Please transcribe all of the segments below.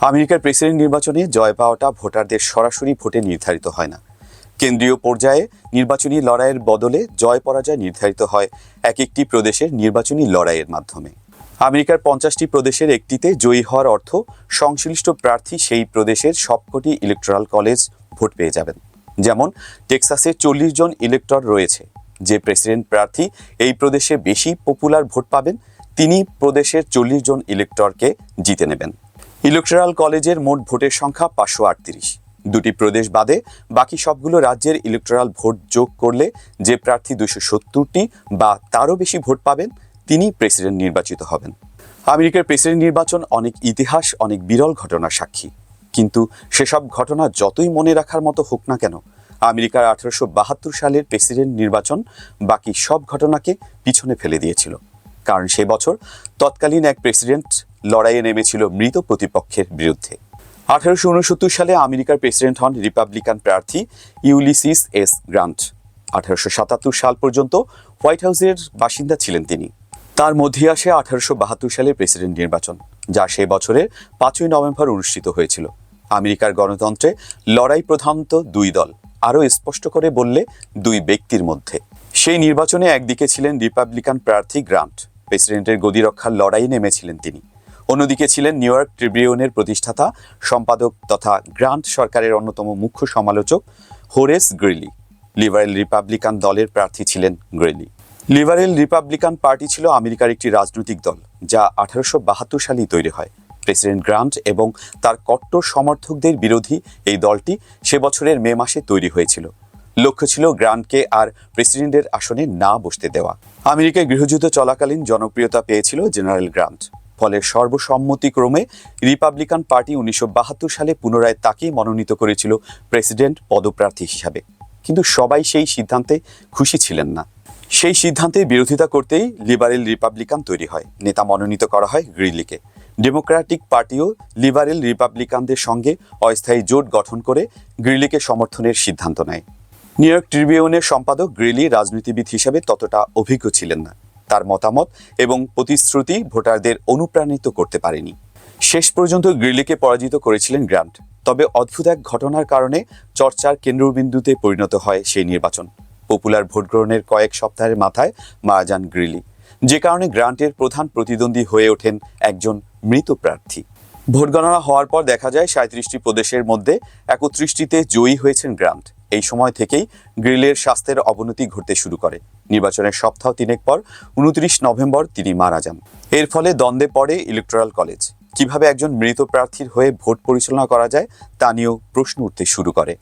আমেরিকার প্রেসিডেন্ট নির্বাচনে জয় পাওয়াটা ভোটারদের সরাসরি ভোটে নির্ধারিত হয় না। কেন্দ্রীয় পর্যায়ে নির্বাচনী লড়াইয়ের বদলে জয় পরাজয় নির্ধারিত হয় এক একটি প্রদেশের নির্বাচনী লড়াইয়ের মাধ্যমে। আমেরিকার পঞ্চাশটি প্রদেশের একটিতে জয়ী হওয়ার অর্থ সংশ্লিষ্ট প্রার্থী সেই প্রদেশের সবকটি ইলেকট্রাল কলেজ ভোট পেয়ে যাবেন। যেমন, টেক্সাসে চল্লিশ জন ইলেক্টর রয়েছে। যে প্রেসিডেন্ট প্রার্থী এই প্রদেশে বেশি পপুলার ভোট পাবেন, তিনি প্রদেশের চল্লিশ জন ইলেক্টরকে জিতে নেবেন। ইলেকট্রাল কলেজের মোট ভোটের সংখ্যা পাঁচশো আটত্রিশ। দুটি প্রদেশ বাদে বাকি সবগুলো রাজ্যের ইলেকট্রাল ভোট যোগ করলে যে প্রার্থী দুশো সত্তরটি বা তারও বেশি ভোট পাবেন, তিনি প্রেসিডেন্ট নির্বাচিত হবেন। আমেরিকার প্রেসিডেন্ট নির্বাচন অনেক ইতিহাস, অনেক বিরল ঘটনার সাক্ষী। কিন্তু সেসব ঘটনা যতই মনে রাখার মতো হোক না কেন, আমেরিকার আঠারোশো বাহাত্তর সালের প্রেসিডেন্ট নির্বাচন বাকি সব ঘটনাকে পিছনে ফেলে দিয়েছিল। কারণ সে বছর তৎকালীন এক প্রেসিডেন্ট লড়াইয়ে নেমেছিল মৃত প্রতিপক্ষের বিরুদ্ধে। আঠারোশো উনসত্তর সালে আমেরিকার প্রেসিডেন্ট হন রিপাবলিকান প্রার্থী ইউলিসিস এস গ্রান্ট। আঠারোশো সাতাত্তর সাল পর্যন্ত হোয়াইট হাউসের বাসিন্দা ছিলেন তিনি। তার মধ্যে আসে আঠারোশো বাহাত্তর সালের প্রেসিডেন্ট নির্বাচন, যা সেই বছরের পাঁচই নভেম্বর অনুষ্ঠিত হয়েছিল। আমেরিকার গণতন্ত্রে লড়াই প্রধানত দুই দল, আরও স্পষ্ট করে বললে দুই ব্যক্তির মধ্যে। সেই নির্বাচনে একদিকে ছিলেন রিপাবলিকান প্রার্থী গ্রান্ট প্রেসিডেন্টের গদি রক্ষার লড়াইয়ে নেমেছিলেন তিনি। অন্যদিকে ছিলেন নিউ ইয়র্ক ট্রিবিউনের প্রতিষ্ঠাতা, সম্পাদক তথা গ্রান্ট সরকারের অন্যতম মুখ্য সমালোচক হোরেস গ্রিলি লিবারেল রিপাবলিকান দলের প্রার্থী ছিলেন গ্রিলি লিবারেল রিপাবলিকান পার্টি ছিল আমেরিকার একটি রাজনৈতিক দল, যা আঠারোশো বাহাত্তর সালেই তৈরি হয়। প্রেসিডেন্ট গ্রান্ট এবং তার কট্টর সমর্থকদের বিরোধী এই দলটি সে বছরের মে মাসে তৈরি হয়েছিল। লক্ষ্য ছিল গ্রান্টকে আর প্রেসিডেন্টের আসনে না বসতে দেওয়া। আমেরিকায় গৃহযুদ্ধ চলাকালীন জনপ্রিয়তা পেয়েছিল জেনারেল গ্রান্ট। ফলে সর্বসম্মতিক্রমে রিপাবলিকান পার্টি উনিশশো বাহাত্তর সালে পুনরায় তাকেই মনোনীত করেছিল প্রেসিডেন্ট পদপ্রার্থী হিসাবে। কিন্তু সবাই সেই সিদ্ধান্তে খুশি ছিলেন না। সেই সিদ্ধান্তে বিরোধিতা করতেই লিবারেল রিপাবলিকান তৈরি হয়। নেতা মনোনীত করা হয় গ্রিলিকে। ডেমোক্রেটিক পার্টিও লিবারেল রিপাবলিকানদের সঙ্গে অস্থায়ী জোট গঠন করে গ্রিলিকে সমর্থনের সিদ্ধান্ত নেয়। নিউ ইয়র্ক ট্রিবিউনের সম্পাদক গ্রিলি রাজনীতিবিদ হিসাবে ততটা অভিজ্ঞ ছিলেন না। তার মতামত এবং প্রতিশ্রুতি ভোটারদের অনুপ্রাণিত করতে পারেনি। শেষ পর্যন্ত গ্রিলিকে পরাজিত করেছিলেন গ্রান্ট। তবে অদ্ভুত এক ঘটনার কারণে চর্চার কেন্দ্রবিন্দুতে পরিণত হয় সেই নির্বাচন। পপুলার ভোট গ্রহণের কয়েক সপ্তাহের মাথায় মারা যান গ্রিলি। যে কারণে গ্রান্টের প্রধান প্রতিদ্বন্দ্বী হয়ে ওঠেন একজন মৃত প্রার্থী। ভোট গণনা হওয়ার পর দেখা যায় সাঁত্রিশটি প্রদেশের মধ্যে একত্রিশটিতে জয়ী হয়েছেন গ্রান্ট। এই সময় থেকেই গ্রিলের স্বাস্থ্যের অবনতি ঘটতে শুরু করে। নির্বাচনের সপ্তাহ তিনেক পর উনত্রিশ নভেম্বর তিনি মারা যান। এর ফলে দ্বন্দ্বে পড়ে ইলেকট্রাল কলেজ। কীভাবে একজন মৃত প্রার্থীর হয়ে ভোট পরিচালনা করা যায় তা নিয়েও প্রশ্ন উঠতে শুরু করে।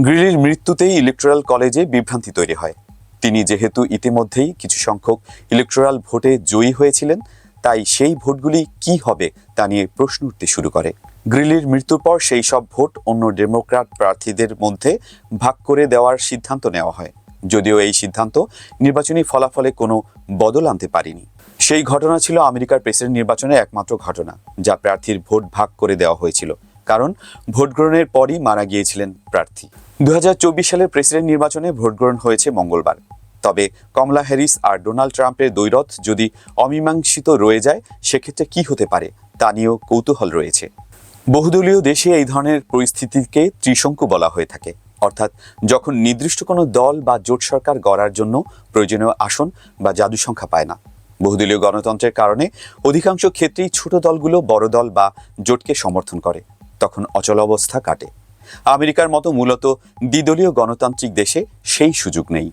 গ্রিলের মৃত্যুতেই ইলেকট্রাল কলেজে বিভ্রান্তি তৈরি হয়। তিনি যেহেতু ইতিমধ্যেই কিছু সংখ্যক ইলেকট্রাল ভোটে জয়ী হয়েছিলেন, তাই সেই ভোটগুলি কি হবে তা নিয়ে প্রশ্ন উঠতে শুরু করে। গ্রিলির মৃত্যুর পর সেই সব ভোট অন্য ডেমোক্র্যাট প্রার্থীদের মধ্যে ভাগ করে দেওয়ার সিদ্ধান্ত নেওয়া হয়। যদিও এই সিদ্ধান্ত নির্বাচনী ফলাফলে কোনো বদল আনতে পারেনি। সেই ঘটনা ছিল আমেরিকার প্রেসিডেন্ট নির্বাচনের একমাত্র ঘটনা, যা প্রার্থীর ভোট ভাগ করে দেওয়া হয়েছিল। কারণ ভোট গ্রহণের পরই মারা গিয়েছিলেন প্রার্থী। দু হাজার চব্বিশ সালের প্রেসিডেন্ট নির্বাচনে ভোট গ্রহণ হয়েছে মঙ্গলবার। তবে কমলা হ্যারিস আর ডোনাল্ড ট্রাম্পের দ্বৈরথ যদি অমীমাংসিত রয়ে যায়, সেক্ষেত্রে কি হতে পারে, তা নিয়েও কৌতূহল রয়েছে। বহুদলীয় দেশে এই ধরনের পরিস্থিতিকে ত্রিশঙ্কু বলা হয়ে থাকে। অর্থাৎ যখন নির্দিষ্ট কোনো দল বা জোট সরকার গড়ার জন্য প্রয়োজনীয় আসন বা জাদু সংখ্যা পায় না। বহুদলীয় গণতন্ত্রের কারণে অধিকাংশ ক্ষেত্রেই ছোট দলগুলো বড় দল বা জোটকে সমর্থন করে। তখন অচল অবস্থা কাটে। আমেরিকার মতো মূলত দ্বিদলীয় গণতান্ত্রিক দেশে সেই সুযোগ নেই।